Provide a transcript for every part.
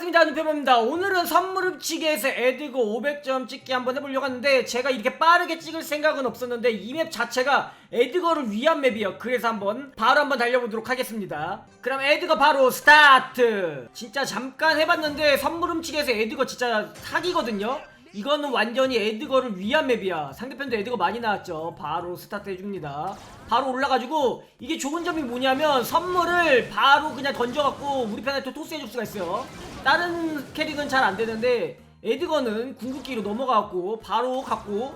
반갑습니다. 누페범입니다. 오늘은 선물 흡치기에서 에드고 500점 찍기 한번 해보려고 하는데 제가 이렇게 빠르게 찍을 생각은 없었는데 이 맵 자체가 에드거를 위한 맵이에요. 그래서 한번 바로 한번 달려보도록 하겠습니다. 그럼 에드거 바로 스타트! 진짜 잠깐 해봤는데 선물 훔치기에서 에드거 진짜 사기거든요? 이거는 완전히 에드거를 위한 맵이야. 상대편도 에드거 많이 나왔죠. 바로 스타트 해줍니다. 바로 올라가지고 이게 좋은 점이 뭐냐면 선물을 바로 그냥 던져갖고 우리 편한테 토스해줄 수가 있어요. 다른 캐릭은 잘 안 되는데 에드거는 궁극기로 넘어가갖고 바로 갖고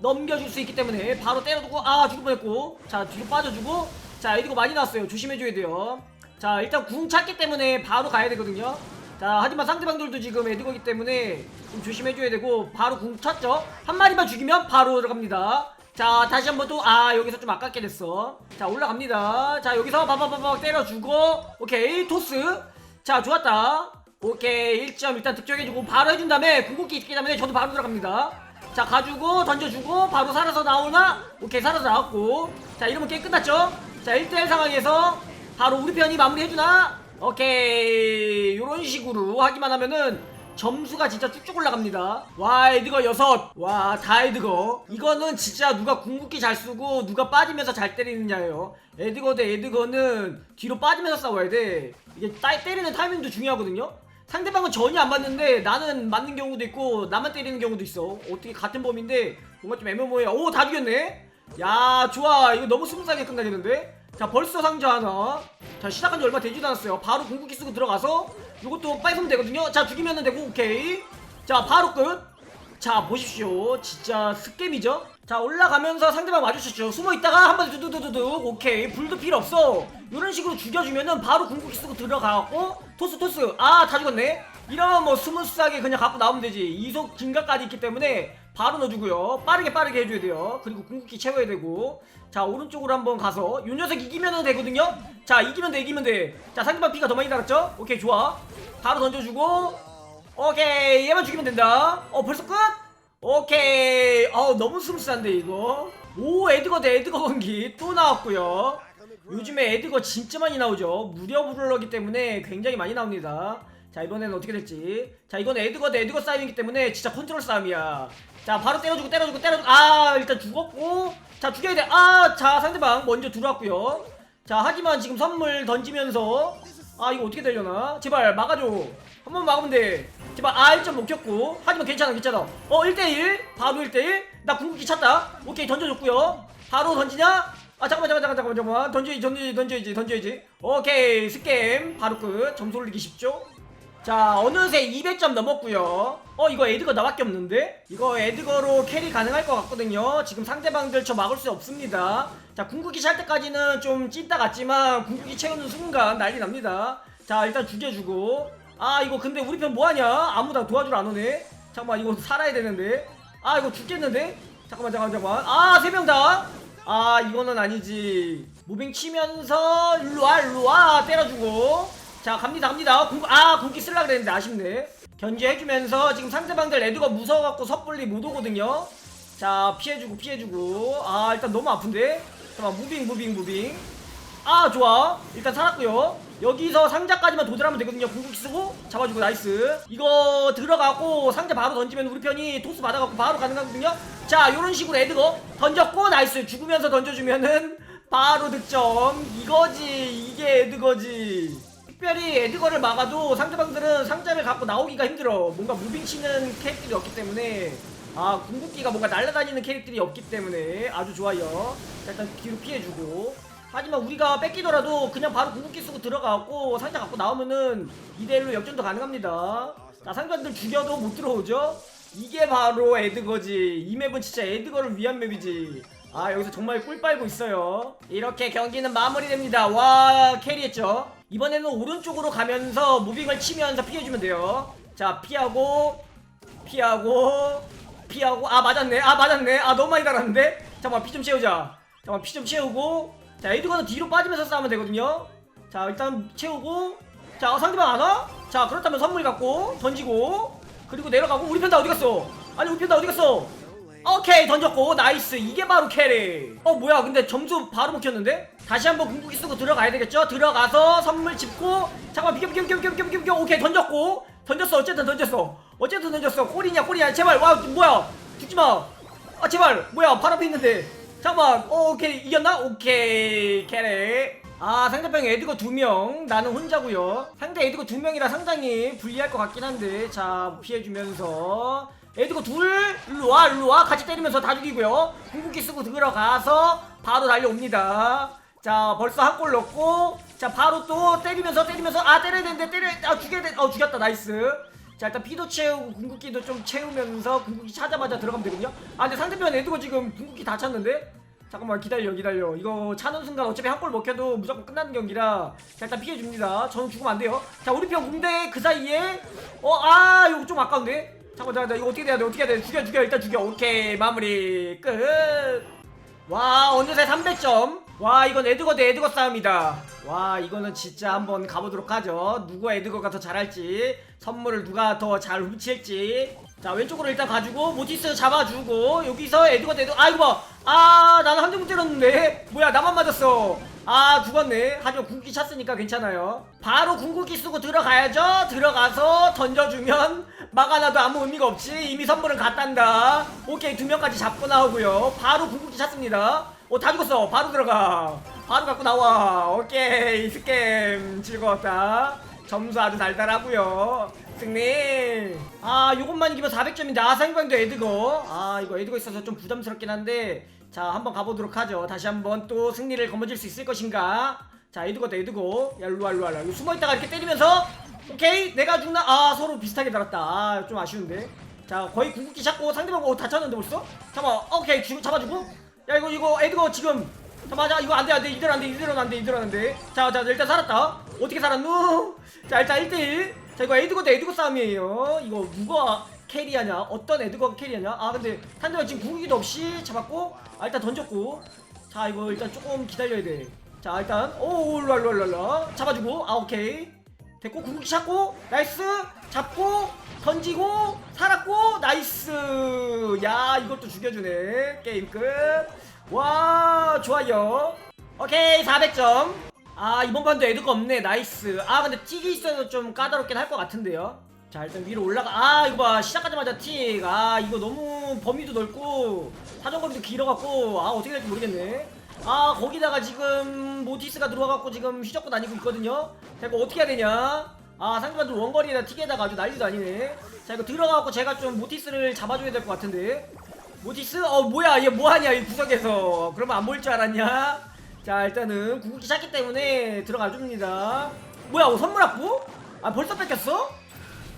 넘겨줄 수 있기 때문에 바로 때려두고 아 죽을 뻔했고. 자 뒤로 빠져주고. 자 에드거 많이 나왔어요. 조심해줘야 돼요. 자 일단 궁 찾기 때문에 바로 가야 되거든요. 자 하지만 상대방들도 지금 에드거기 때문에 좀 조심해줘야 되고 바로 궁 찼죠? 한 마리만 죽이면 바로 들어갑니다. 자 다시 한번 또 아 여기서 좀 아깝게 됐어. 자 올라갑니다. 자 여기서 바바바바 때려주고. 오케이 토스. 자 좋았다 오케이 1점. 일단 득점해주고 바로 해준 다음에 궁극기 있기 때문에 저도 바로 들어갑니다. 자 가지고 던져주고 바로 살아서 나오나? 오케이 살아서 나왔고. 자 이러면 게임 끝났죠? 자 1대1 상황에서 바로 우리 편이 마무리해주나? 오케이. 요런 식으로 하기만 하면은 점수가 진짜 쭉쭉 올라갑니다. 와 에드거 여섯. 와다 에드거. 이거는 진짜 누가 궁극기 잘 쓰고 누가 빠지면서 잘 때리느냐예요. 에드거 대 에드거는 뒤로 빠지면서 싸워야 돼. 이게 따, 때리는 타이밍도 중요하거든요 상대방은 전혀 안 맞는데 나는 맞는 경우도 있고 나만 때리는 경우도 있어. 어떻게 같은 범인데 뭔가 좀 애매모호해. 오다 죽였네. 야 좋아. 이거 너무 스무스하게 끝나겠는데? 자 벌써 상자 하나. 자 시작한 지 얼마 되지도 않았어요. 바로 궁극기 쓰고 들어가서 이것도 빨리 쏘면 되거든요. 자 죽이면 되고 오케이. 자 바로 끝자 보십시오. 진짜 스겜이죠? 자 올라가면서 상대방 마주쳤죠 숨어있다가 한번 두두두두두. 오케이. 불도 필요 없어. 이런 식으로 죽여주면은 바로 궁극기 쓰고 들어가고 토스 토스. 아 다 죽었네? 이러면 뭐 스무스하게 그냥 갖고 나오면 되지. 이속 증가까지 있기 때문에 바로 넣어주고요. 빠르게 빠르게 해줘야 돼요. 그리고 궁극기 채워야 되고. 자 오른쪽으로 한번 가서. 요 녀석 이기면 되거든요? 자 이기면 돼 이기면 돼자 상대방 피가 더 많이 달았죠? 오케이 좋아. 바로 던져주고. 오케이 얘만 죽이면 된다. 어 벌써 끝? 오케이. 어 너무 스무스한데 이거. 오 에드거 대 에드거 경기 또 나왔고요 요즘에 에드거 진짜 많이 나오죠. 무료 브롤러기 때문에 굉장히 많이 나옵니다. 자 이번에는 어떻게 될지. 자 이건 에드거 대 에드거 싸움이기 때문에 진짜 컨트롤 싸움이야. 자 바로 때려주고 때려주고 때려주고. 아 일단 죽었고. 자 죽여야 돼아자 상대방 먼저 들어왔고요. 자 하지만 지금 선물 던지면서 아 이거 어떻게 되려나? 제발 막아줘. 한 번 막으면 돼. 제발 아 1점 먹혔고. 하지만 괜찮아 괜찮아. 어 1대1 바로 1대1 나 궁극기 찼다. 오케이 던져줬고요. 바로 던지냐 아 잠깐만 잠깐만 잠깐만 잠깐만 던져야지 던져야지 던져야지 던져야지. 오케이 스캠. 바로 끝. 점수 올리기 쉽죠? 자 어느새 200점 넘었고요. 어 이거 에드거 나밖에 없는데? 이거 에드거로 캐리 가능할 것 같거든요. 지금 상대방들 저 막을 수 없습니다. 자 궁극기 찰 때까지는 좀 찐따 같지만 궁극기 채우는 순간 난리 납니다. 자 일단 죽여주고. 아 이거 근데 우리 편 뭐하냐? 아무도 도와주러 안 오네. 잠깐만 이거 살아야 되는데. 아 이거 죽겠는데? 잠깐만 잠깐만 잠깐만. 아 세 명 다 아 이거는 아니지. 무빙 치면서 일로와 일로와. 때려주고. 자 갑니다 갑니다. 궁, 아 궁기 쓸라 그랬는데 아쉽네. 견제해주면서 지금 상대방들 레드가 무서워갖고 섣불리 못 오거든요. 자 피해주고 피해주고. 아 일단 너무 아픈데? 잠깐만 무빙 무빙 무빙 아 좋아. 일단 살았고요. 여기서 상자까지만 도달하면 되거든요. 궁극기 쓰고. 잡아주고 나이스. 이거 들어가고 상자 바로 던지면 우리 편이 토스 받아갖고 바로 가능하거든요. 자 요런 식으로 에드거 던졌고 나이스. 죽으면서 던져주면은 바로 득점. 이거지. 이게 에드거지. 특별히 에드거를 막아도 상대방들은 상자를 갖고 나오기가 힘들어. 뭔가 무빙 치는 캐릭들이 없기 때문에. 아 궁극기가 뭔가 날아다니는 캐릭들이 없기 때문에. 아주 좋아요. 자, 일단 뒤로 피해주고 하지만 우리가 뺏기더라도 그냥 바로 궁극기 쓰고 들어가고 상자 갖고 나오면은 2대1로 역전도 가능합니다. 자 상대방들 죽여도 못 들어오죠? 이게 바로 에드거지. 이 맵은 진짜 에드거를 위한 맵이지. 아 여기서 정말 꿀 빨고 있어요. 이렇게 경기는 마무리됩니다. 와 캐리했죠? 이번에는 오른쪽으로 가면서 무빙을 치면서 피해주면 돼요. 자 피하고 피하고 피하고. 아 맞았네. 아 맞았네. 아 너무 많이 달았는데? 잠깐만 피 좀 채우자. 잠깐만 피 좀 채우고 자 에드거는 뒤로 빠지면서 싸우면 되거든요. 자 일단 채우고. 자 상대방 안 와? 자 그렇다면 선물 갖고 던지고. 그리고 내려가고. 우리 편다 어디 갔어? 아니 우리 편다 어디 갔어? 오케이 던졌고. 나이스. 이게 바로 캐리. 어 뭐야. 근데 점수 바로 먹혔는데? 다시 한번 궁극기 쓰고 들어가야 되겠죠? 들어가서 선물 짚고. 잠깐만 비켜 비켜 비켜 비켜 비켜 비켜. 오케이 던졌고. 던졌어. 어쨌든 던졌어. 어쨌든 던졌어. 골이냐 골이냐 제발. 와 뭐야. 죽지마. 아 제발. 뭐야. 바로 앞에 있는데 잠깐만. 어, 오케이. 이겼나? 오케이. 캐레 아 상대방 에드거 두명. 나는 혼자고요. 상대 에드거 두 명이라 상당히 불리할 것 같긴 한데. 자 피해주면서. 에드거 둘. 일로와 일로와. 같이 때리면서 다 죽이고요. 궁극기 쓰고 들어가서 바로 달려옵니다. 자 벌써 한 골 넣고. 자 바로 또 때리면서 때리면서. 아 때려야 되는데 때려. 아 죽여야 돼어 죽였다. 나이스 자 일단 피도 채우고 궁극기도 좀 채우면서 궁극기 차자마자 들어가면 되거든요. 아 근데 상대편 애드거 지금 궁극기 다 찼는데? 잠깐만 기다려 기다려. 이거 차는 순간 어차피 한 골 먹혀도 무조건 끝나는 경기라. 자 일단 피해줍니다. 저는 죽으면 안 돼요. 자 우리 편 군대 그 사이에 어아 이거 좀 아까운데? 잠깐만 잠깐만 이거 어떻게 해야 돼? 어떻게 해야 돼? 죽여 죽여 일단 죽여. 오케이 마무리. 끝와 어느새 300점 와 이건 에드거 대 에드거 싸움이다. 와 이거는 진짜 한번 가보도록 하죠. 누가 에드거가 더 잘할지 선물을 누가 더 잘 훔칠지. 자 왼쪽으로 일단 가지고 모티스 잡아주고 여기서 에드거 대 에드거 아 이거 봐아 나는 한 대 못 때렸는데. 뭐야 나만 맞았어. 아 죽었네. 하지만 궁극기 찼으니까 괜찮아요. 바로 궁극기 쓰고 들어가야죠. 들어가서 던져주면 막아놔도 아무 의미가 없지 이미 선물은 갔단다. 오케이 두 명까지 잡고 나오고요. 바로 궁극기 찼습니다 어다 죽었어. 바로 들어가. 바로 갖고 나와. 오케이. 스캠 즐거웠다. 점수 아주 달달하고요. 승리. 아 요것만 이기면 400점인데 아 상관도 에드거. 아 이거 에드거 있어서 좀 부담스럽긴 한데 자 한번 가보도록 하죠. 다시 한번 또 승리를 거머쥘 수 있을 것인가? 자 에드거 대 에드거. 일로와 숨어있다가 이렇게 때리면서 오케이. 내가 죽나? 아 서로 비슷하게 달았다. 아 좀 아쉬운데. 자 거의 궁극기 잡고 상대방 어 다쳤는데 벌써? 잠깐 오케이. 주, 잡아주고 야 이거 이거 에드거 지금. 자 이거 안돼 안돼. 이대로 안돼 이대로 안돼 이대로 안돼. 자자 일단 살았다. 어떻게 살았누 자 일단 1대1 자 이거 에드거 대 에드거 싸움이에요. 이거 누가 캐리하냐? 어떤 에드거가 캐리하냐? 아 근데 상대방 지금 궁극기도 없이 잡았고 아 일단 던졌고. 자 이거 일단 조금 기다려야 돼자 일단 오 랄랄랄라 잡아주고. 아 오케이 됐고 궁극기 잡고 나이스. 잡고 던지고 살았고 나이스. 야 이것도 죽여주네. 게임 끝와 좋아요. 오케이 400점. 아 이번 판도 애드가 없네. 나이스. 아 근데 틱이 있어서 좀 까다롭긴 할 것 같은데요. 자 일단 위로 올라가. 아 이거 봐. 시작하자마자 틱아 이거 너무 범위도 넓고 사정거리도 길어갖고 아 어떻게 될지 모르겠네 아 거기다가 지금 모티스가 들어와갖고 지금 휘젓고 다니고 있거든요. 자 이거 어떻게 해야 되냐? 아 상대방들 원거리에다 틱에다가 아주 난리도 아니네. 자 이거 들어가갖고 제가 좀 모티스를 잡아줘야 될 것 같은데. 모티스? 어 뭐야? 얘 뭐하냐 이 구석에서. 그러면 안 보일 줄 알았냐? 자 일단은 궁극기 찼기 때문에 들어가 줍니다. 뭐야 어, 선물 합부? 아 벌써 뺏겼어?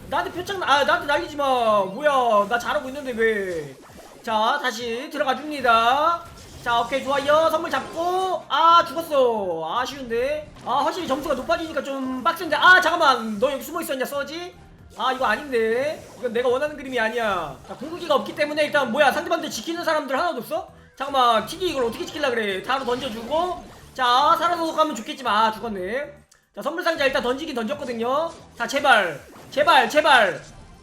나한테 표창 아 나한테 날리지 마. 뭐야 나 잘하고 있는데 왜 자 다시 들어가 줍니다 자 오케이 좋아요. 선물 잡고. 아 죽었어. 아쉬운데. 아 확실히 점수가 높아지니까 좀 빡센데. 아 잠깐만. 너 여기 숨어 있었냐 써지? 아 이거 아닌데. 이건 내가 원하는 그림이 아니야. 자 궁극기가 없기 때문에 일단 뭐야 상대방들 지키는 사람들 하나도 없어? 잠깐만. 튀기 이걸 어떻게 지킬라 그래? 다로 던져주고. 자 살아서 가면 좋겠지만. 아 죽었네. 자 선물 상자 일단 던지긴 던졌거든요. 자 제발. 제발 제발.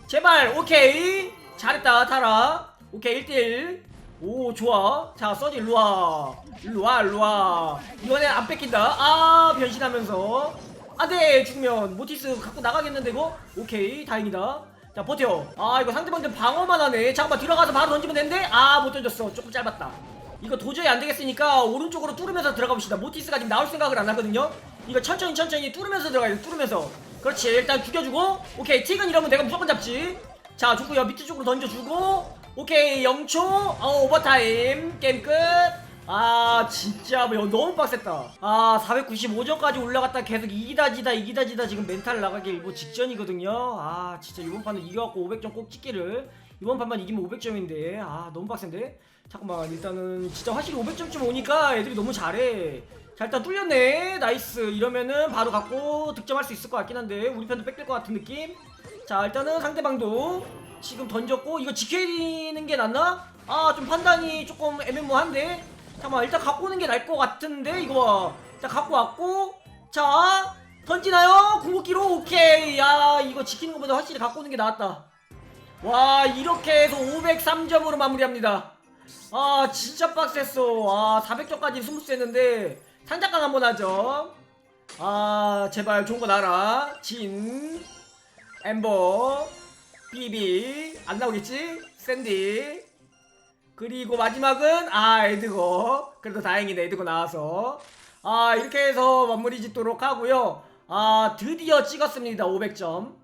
제발. 오케이. 잘했다 타라. 오케이 1대1 오 좋아. 자 써지 일로와. 일로와 일로와. 이번엔 안 뺏긴다. 아 변신하면서. 아네 죽으면. 모티스 갖고 나가겠는데 이거? 오케이 다행이다. 자 버텨. 아 이거 상대방들 방어만 하네. 잠깐만 들어가서 바로 던지면 되는데? 아 못 던졌어. 조금 짧았다. 이거 도저히 안 되겠으니까 오른쪽으로 뚫으면서 들어가 봅시다. 모티스가 지금 나올 생각을 안 하거든요. 이거 천천히 천천히 뚫으면서 들어가야 돼 뚫으면서. 그렇지 일단 죽여주고. 오케이 틱은 이러면 내가 무조건 잡지. 자 죽고요. 밑에 쪽으로 던져주고 오케이 0초. 어 오버타임. 게임 끝 아 진짜 뭐 너무 빡셌다. 아 495점까지 올라갔다 계속 이기다 지다 이기다 지다 지금 멘탈 나가기 일보 직전이거든요. 아 진짜 이번 판은 이겨갖고 500점 꼭 찍기를. 이번 판만 이기면 500점인데. 아 너무 빡센데? 잠깐만 일단은 진짜 확실히 500점쯤 오니까 애들이 너무 잘해. 자 일단 뚫렸네. 나이스. 이러면은 바로 갖고 득점할 수 있을 것 같긴 한데 우리 편도 뺏길 것 같은 느낌? 자 일단은 상대방도 지금 던졌고 이거 지키는 게 낫나? 아 좀 판단이 조금 애매모한데? 잠깐만 일단 갖고 오는 게 나을 것 같은데 이거 봐. 일단 갖고 왔고 자 던지나요? 궁극기로? 오케이. 야 이거 지키는 것보다 확실히 갖고 오는 게 나았다. 와 이렇게 해서 503점으로 마무리합니다. 아 진짜 빡셌어. 아 400점까지 스무스 했는데 상작강 한번 하죠. 아 제발 좋은 거 나라. 진 엠버 비비. 안 나오겠지? 샌디. 그리고 마지막은 아 에드거. 그래도 다행이네 에드거 나와서. 아 이렇게 해서 마무리 짓도록 하고요. 아 드디어 찍었습니다 500점